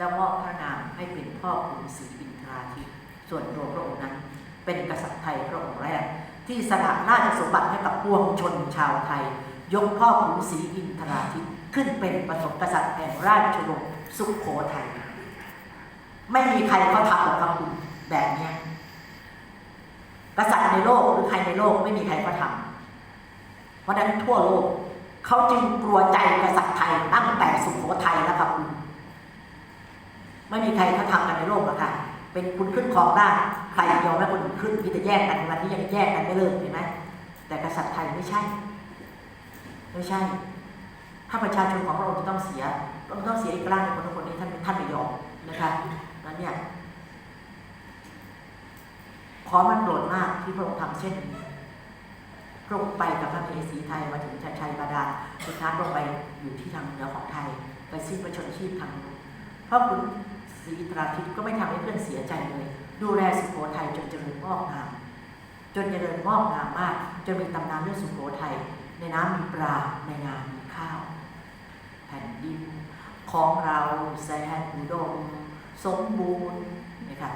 แล้วมอบพระนามให้เป็นพ่อขุนศรีอินทราทิตส่วนตัวพระองค์นั้น เป็นกษัตริย์ไทยพระองค์แรก ที่สละราชสมบัติให้กับปวงชนชาวไทย ยกพ่อขุนศรีอินทราทิตขึ้นเป็นประสบกษัตริย์แห่งราชวงศ์สุขโขทัยไม่มีใครเขาทำหรอกครับคุณแบบนี้กษัตริย์ในโลกหรือใครในโลกไม่มีใครเขาทำเพราะฉะนั้นทั่วโลกเขาจึงกลัวใจกษัตริย์ไทยตั้งแต่สุขโขทัยแล้วครับคุณ ไม่มีใครเขาทำกันในโลกหรอกค่ะ เป็นคุณขึ้นของได้ใครยอมให้คนอื่นขึ้นมีแต่แยกกันวันนี้ยังแยกกันไม่เลิกเห็นไหมแต่กษัตริย์ไทยไม่ใช่ ไม่ใช่ ถ้าประชาชนของพระองค์จะต้องเสียต้องต้องเสียอีกร่างหนึ่งคนทุกคนนี้ท่านท่านไม่ยอมนะคะนั้นเนี่ยขอมันโปรดมากที่พระองค์ทำเช่นนี้พระองค์ไปกับพระเมสีไทยมาถึงชัยชัยบาดาลสุดท้ายพระองค์ไปอยู่ที่ทางเหนือของไทย ไปสิ้นพระชนชีพทางนู้นพระคุณ ศรีตราทิตย์ก็ไม่ทำให้เพื่อนเสียใจเลย ดูแลสุโขทัยจนเจริญงอกงาม จนเจริญงอกงามมาก จนมีตำนานเรื่องสุโขทัยในน้ำมีปลาในงามีข้าว แผ่นดินของเราแสนอุดมสมบูรณ์นะคะ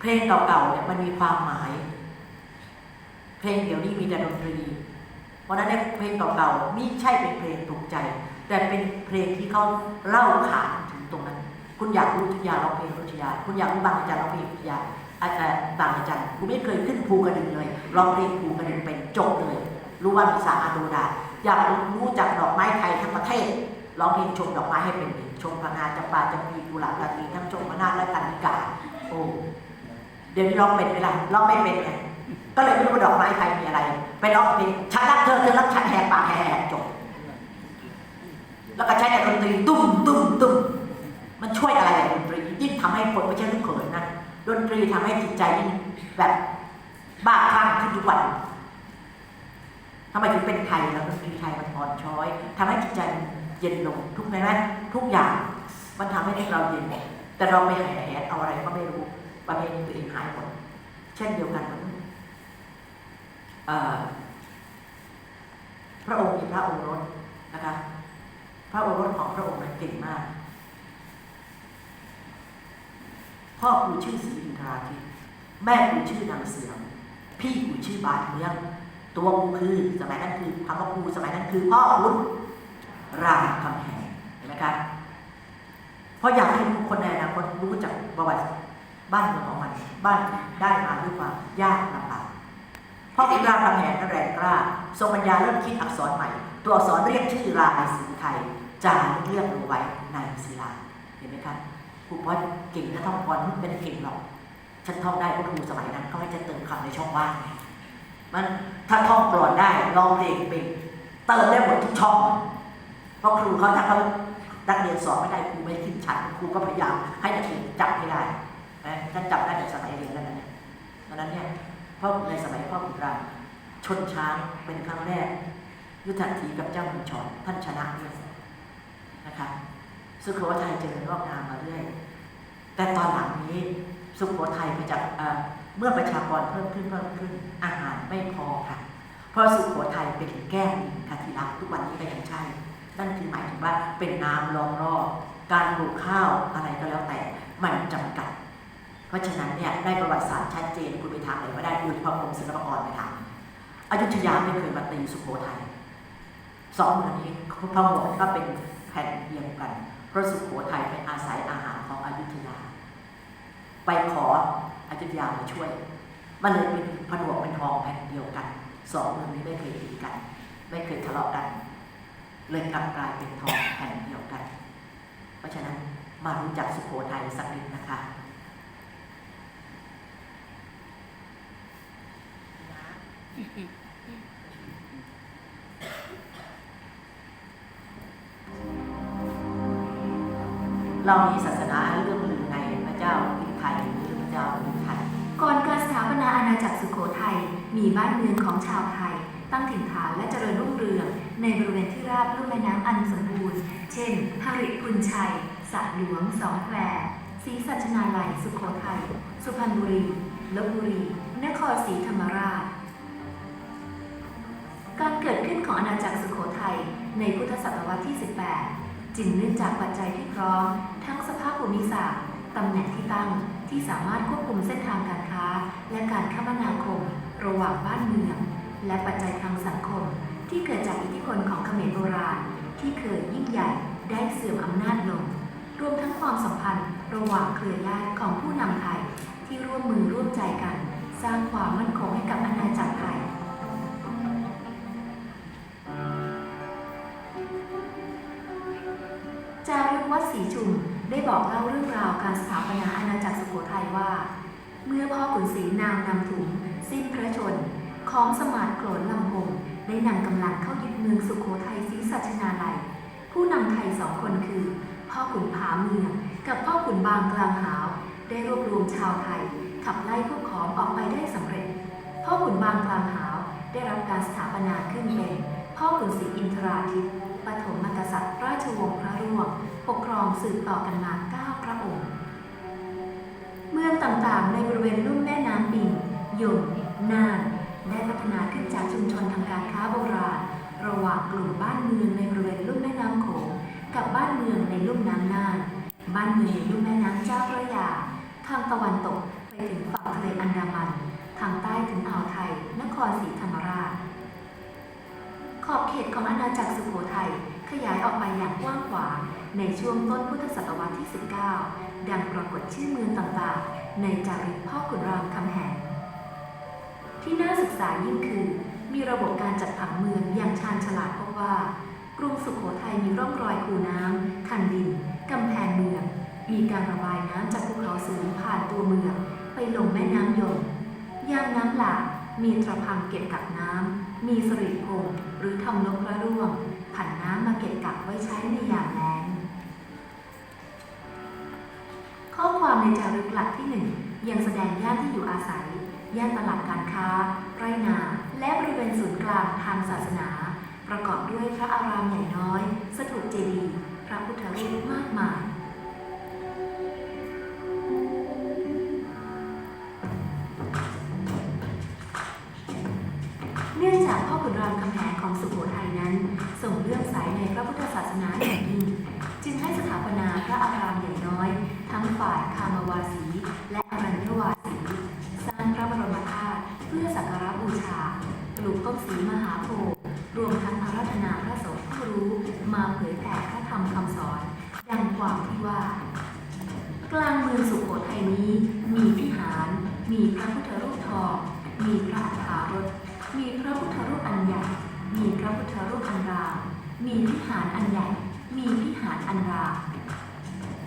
เพลงเก่าๆเนี่ยมันมีความหมาย เพลงเดี๋ยวนี้มีแต่ดนตรีเพราะฉะนั้นเนี่ยเพลงเก่าๆนี่ใช่เป็นเพลงถูกใจ แต่เป็นเพลงที่เขาเล่าขาน คุณอยากรู้ทุกอย่างร้องเพลงรุทยา คุณอยากรู้บางอาจารย์ร้องเพลงรุทยา อาจารย์บางอาจารย์คุณไม่เคยขึ้นภูกระดึงเลยร้องเพลงภูกระดึงเป็นจบเลย รู้ว่ามีสาอาโดดา อยากรู้จักดอกไม้ไทยทั้งประเทศร้องเพลงชมดอกไม้ให้เป็นชมพนาจำปาจำปีกุหลาบราตรีทั้งชมพนาและกันิกาโอ้เดี๋ยวนี้ร้องเป็นไหมล่ะร้องไม่เป็นไงก็เลยไม่รู้ว่าดอกไม้ไทยมีอะไร ไปร้องเพลงฉันรักเธอเธอรักฉันแหกปากแหกจบแล้วก็ใช้แต่ดนตรีตุ้มตุ้มตุ้ม ช่วยอะไรดนตรียิ่งทำให้คนไม่ใช่ลูกเขยนะดนตรีทำให้จิตใจยิ่งแบบบ้าคลั่งขึ้นทุกวันทำไมถึงเป็นไทยแล้วดนตรีไทยมันอ่อนช้อยทำให้จิตใจเย็นลงทุกไหมไหมทุกอย่างมันทำให้เราเย็นแต่เราไปหายแหนเอาอะไรก็ไม่รู้ประเพณีตัวเองหายหมดเช่นเดียวกันเหมือนพระองค์มีพระโอรสนะคะพระโอรสของพระองค์นั้นเก่งมาก พ่อครูชื่อศรีอินทราทิตย์แม่ครูชื่อนางเสือมพี่ครูชื่อบาทเมืองตัวครูคือสมัยนั้นคือคำว่าครูสมัยนั้นคือพ่อคุณรามคำแหงเห็นไหมครับเพราะอยากให้ทุกคนในอนาคตรู้จักประวัติบ้านเมืองของมัน บ้านได้มาด้วยความยากลำบากเพราะคุณรามคำแหงนั้นแรงกล้าทรงปัญญาเริ่มคิดอักษรใหม่ ตัวอักษรเรียกชื่อรายสีไทยจารึกเรียกลงไว้ในศิลาเห็นไหมครับ รูพอเก่งนะท่องกรไม่ได้เก่งหรอกฉันท่องได้เพราะครูสมัยนั้นเขาให้จะเติมคำในช่องว่างไงมันถ้าท่องกรอนได้ร้องเพลงเป็นเติมได้หมดทุกช่องเพราะครูเขาถ้าเขานักเรียนสอบไม่ได้ครูไม่ขึ้นชั้นครูก็พยายามให้นักเรียนจับให้ได้นะท่านจับได้ในสมัยเรียนแล้วนะเนี่ยดังนั้นเนี่ยพ่อในสมัยพ่อขุนรามชนช้างเป็นครั้งแรก ยุทธถีกับเจ้ามุญชรท่านชนะด้วยนะคะสุโขทัยเจริญงอกงามมาเรื่อย แต่ตอนหลังนี้สุโขทัยไปจากเมื่อประชากรเพิ่มขึ้นเพิ่มขึ้นอาหารไม่พอค่ะ เพราะสุโขทัยเป็นแก้มลิงคาธิรักทุกวันนี้ก็ยังใช่ นั่นคือหมายถึงว่าเป็นน้ำล้อมรอบการปลูกข้าวอะไรก็แล้วแต่มันจำกัด เพราะฉะนั้นเนี่ยในประวัติศาสตร์ชัดเจนคุณไปทำอะไรก็ได้โดยเฉพาะกรมศิลปากรไปทำอยุธยาไม่เคยมาตีสุโขทัยสองเมืองนี้พหมดก็เป็นแผ่นเดียวกันเพราะสุโขทัยไปอาศัยอาหาร ไปขออยุธยามาช่วย มันเลยเป็นผนวกเป็นทองแผ่นเดียวกัน สองเมืองนี้ไม่เคยตีกัน ไม่เคยทะเลาะกัน เลยกลับกลายเป็นทองแผ่นเดียวกัน เพราะฉะนั้นมารู้จักสุโขทัยสักนิดนะคะเรามีศาส นาอาณาจักรสุโขทัยมีบ้านเมืองของชาวไทย ตั้งถิ่นฐานและเจริญรุ่งเรืองในบริเวณที่ราบลุ่มแม่น้ำอันสมบูรณ์ เช่นหริพุนชัยสระหลวงสองแควศรีสัชนาลัยสุโขทัย สุพรรณบุรีลบบุรี นครศรีธรรมราช การเกิดขึ้นของอาณาจักรสุโขทัยในพุทธศตวรรษที่ 18 จึงเนื่องจากปัจจัยที่พร้อม ทั้งสภาพภูมิศาสตร์ตำแหน่งที่ตั้ง ที่สามารถควบคุมเส้นทางการค้า และการคมนาคม ระหว่างบ้านเมือง และปัจจัยทางสังคม ที่เกิดจากอิทธิพลของเขมรโบราณที่เคยยิ่งใหญ่ได้เสื่อมอำนาจลง รวมทั้งความสัมพันธ์ระหว่างเครือญาติของผู้นำไทย ที่ร่วมมือร่วมใจกัน สร้างความมั่นคงให้กับอาณาจักรไทยจารึกวัดศรีชุม ได้บอกเล่าเรื่องราวการสถาปนาอาณาจักรสุโขทัยว่า เมื่อพ่อขุนศรีนางนำถุง สิ้นพระชน ของสมาร์ทโกรนลำพงได้นำกำลังเข้ายึดเมืองสุโขทัยศรีสัชนาลัย ผู้นำไทยสองคนคือ พ่อขุนผาเมืองกับพ่อขุนบางกลางหาว ได้รวบรวมชาวไทย ขับไล่พวกขอมออกไปได้สำเร็จ พ่อขุนบางกลางหาว ได้รับการสถาปนาขึ้นเป็น พ่อขุนศรีอินทราทิตย์ปฐมกษัตริย์ราชวงศ์พระร่วง ปกครองสืบต่อกันมา 9 พระองค์ เมืองต่างๆ ในบริเวณลุ่มแม่น้ำปิงยงน่าน ได้พัฒนาขึ้นจากชุมชนทางการค้าโบราณ ระหว่างกลุ่มบ้านเมืองในบริเวณลุ่มแม่น้ำโขงกับบ้านเมืองในลุ่มน้ำน่าน บ้านเมืองในลุ่มแม่น้ำเจ้าพระยา ทางตะวันตกไปถึงฝั่งทะเลอันดามัน ทางใต้ถึงอ่าวไทย นครศรีธรรมราช ขอบเขตของอาณาจักรสุโขทัยขยายออกไปอย่างกว้างขวาง ในช่วงต้นพุทธศตวรรษที่ 19 ดังปรากฏชื่อเมืองต่างๆ ในจารึกพ่อขุนรามคำแหง ที่น่าศึกษายิ่งคือ มีระบบการจัดผังเมืองอย่างชาญฉลาดพบว่า กรุงสุโขทัยมีร่องรอยคูน้ำคันดินกำแพงเมือง มีการระบายน้ำจากภูเขาสูงผ่านตัวเมือง ไปลงแม่น้ำยมยามน้ำหลากมีตระพังเก็บกักน้ำมีสริพงหรือทำนกพระร่วง ในจารึกหลักที่หนึ่งยังแสดงย่านที่อยู่อาศัย ย่านตลาดการค้า ไรนา และบริเวณศูนย์กลางทางศาสนา ประกอบด้วยพระอารามใหญ่น้อย สถูปเจดีย์พระพุทธรูปมากมายเนื่องจากพ่อขุนรามคำแหงของสุโขทัยนั้นส่งเรื่องสายในพระพุทธศาสนาอย่างยิ่ง จึงให้สถาปนาพระอารามอย่น้อย งฝ่ายคามวาสี และอรัญญวาสี สร้างพระบรมธาตุเพื่อสักการะบูชาปลูกต้นสีมหาโพธิ์รวมทั้งอาราธนาพระสงฆ์ผู้รู้มาเผยแผ่พระธรรมคำสอนดังความที่ว่า กลางเมืองสุโขทัยนี้ มีวิหาร มีพระพุทธรูปทอง มีพระอัฏฐารถมีพระพุทธรูปอันใหญ่ มีพระพุทธรูปอันรามมีวิหารอันใหญ่ มีวิหารอันราม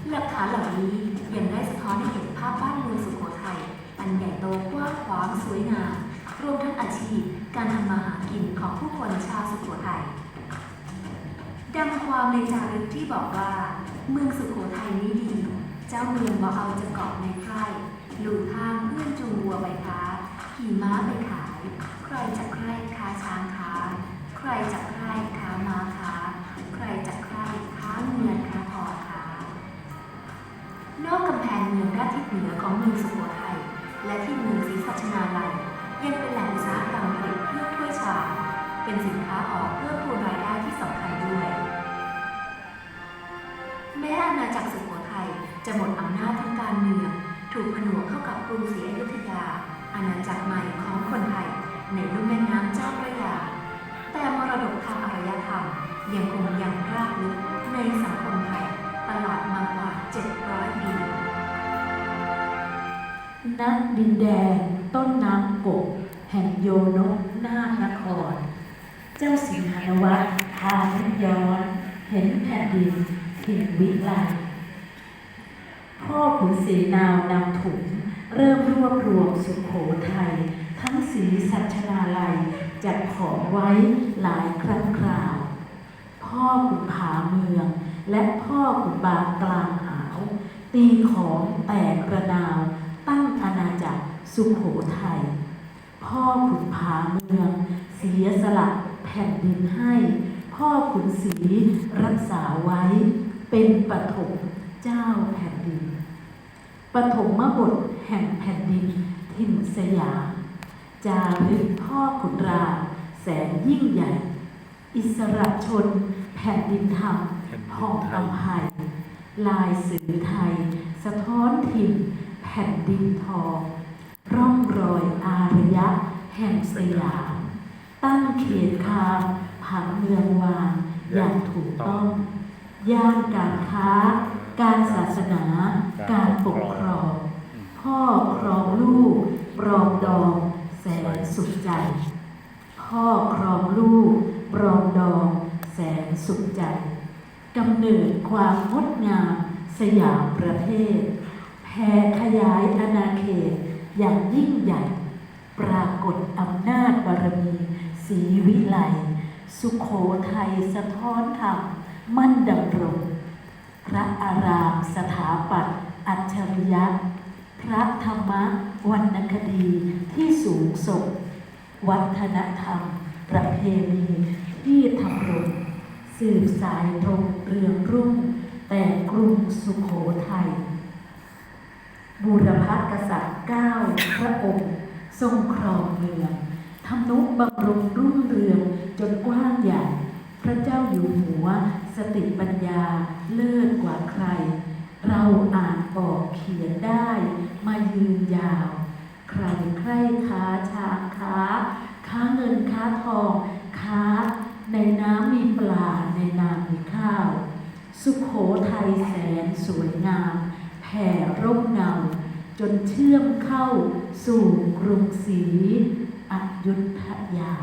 หลักฐานเหล่านี้ ขวางสวยงามรวมทั้งอาชีพการทำมาหากินของผู้คนชาวสุโขทัยดังความในจารึกที่บอกว่า เมืองสุโขทัยนี้ดี เจ้าเมืองบ่เอาจะเกาะในไพร่ลูทางเพื่อนจูงวัวไปค้าขี่ม้าไปขาย ใครจะใครค้าช้างค้า ใครจะใครค้าม้าค้า ใครจะใครค้าเงินค้าทองค้านอกกำแพงเมืองด้านทิศเหนือของเมืองสุโขทัย และที่เมืองศรีสัชนาลัยยังเป็นแหล่งอุตสาหกรรมผลิตเครื่องถ้วยชามเป็นสินค้าออกเพื่อพูนรายได้ที่สำคัญด้วย แม้อาณาจักรสุโขทัยจะหมดอำนาจทางการเมือง ถูกผนวกเข้ากับกรุงศรีอยุธยา อาณาจักรใหม่ของคนไทยในลุ่มแม่น้ำเจ้าพระยา แต่มรดกทางอารยธรรมยังคงยังรากลึกในสังคมไทยตลอดมากว่า 700 ปี ณดินแดนต้นน้ำกบแห่งโยนกนานคร เจ้าสิงหานวัตพานย้อน เห็นแผ่นดินถิ่นวิไลพ่อขุนศรีนาวนำถุง เริ่มรวบรวมสุขโขทัยทั้งสีสัชนาลัยจัดของไว้หลายครั้งคราว พ่อขุนผาเมือง และพ่อขุนบางกลางหาว ตีของแตกกระนาว ตั้งอาณาจักร สุขโขทัยพ่อขุนผาเมือง เสียสละแผ่นดินให้ พ่อขุนศรีรักษาไว้ เป็นปฐมเจ้าแผ่นดินปฐมบทแห่งแผ่นดินถิ่นสยามจารึกพ่อขุนรามแสนยิ่งใหญ่ อิสระชนแผ่นดินธรรมแผ่นดินผ่องไทยอภัย ลายสื่อไทย สะท้อนถิ่นแผ่นดินทอง ร่องรอยอารยะ แห่งสยาม ตั้งเขตคามผังเมืองวางอย่างถูกต้อง ย่านการค้า การศาสนา การปกครอง พ่อครองลูกปรองดองแสนสุขใจ พ่อครองลูกปรองดองแสนสุขใจกำเนิดความงดงามสยามประเทศแผ่ขยายอาณาเขต อย่างยิ่งใหญ่ ปรากฏอำนาจบารมีศีวิไลสุขโขทัยสะท้อนธรรมมั่นดำรง พระอารามสถาปัตย์อัจฉริยะ พระธรรมวรรณคดีที่สูงส่งวัฒนธรรม ประเพณีที่ทำรงสืบสายตรงเรืองรุ่ง แต่กรุงสุขโขทัย บูรพกษัตริย์เก้าพระองค์ ทรงครองเมืองทำนุบำรุงรุ่งเรืองจนกว้างใหญ่ พระเจ้าอยู่หัว สติปัญญาเลิศกว่าใคร เราอ่านบอกเขียนได้มายืนยาว ใครใครค้าช้างค้า ค้าเงินค้าทอง ค้า ในน้ำมีปลาในน้ำมีข้าว สุขโขทัยแสนสวยงาม แผ่ร่มเงาจนเชื่อมเข้าสู่กรุงศรีอยุธยา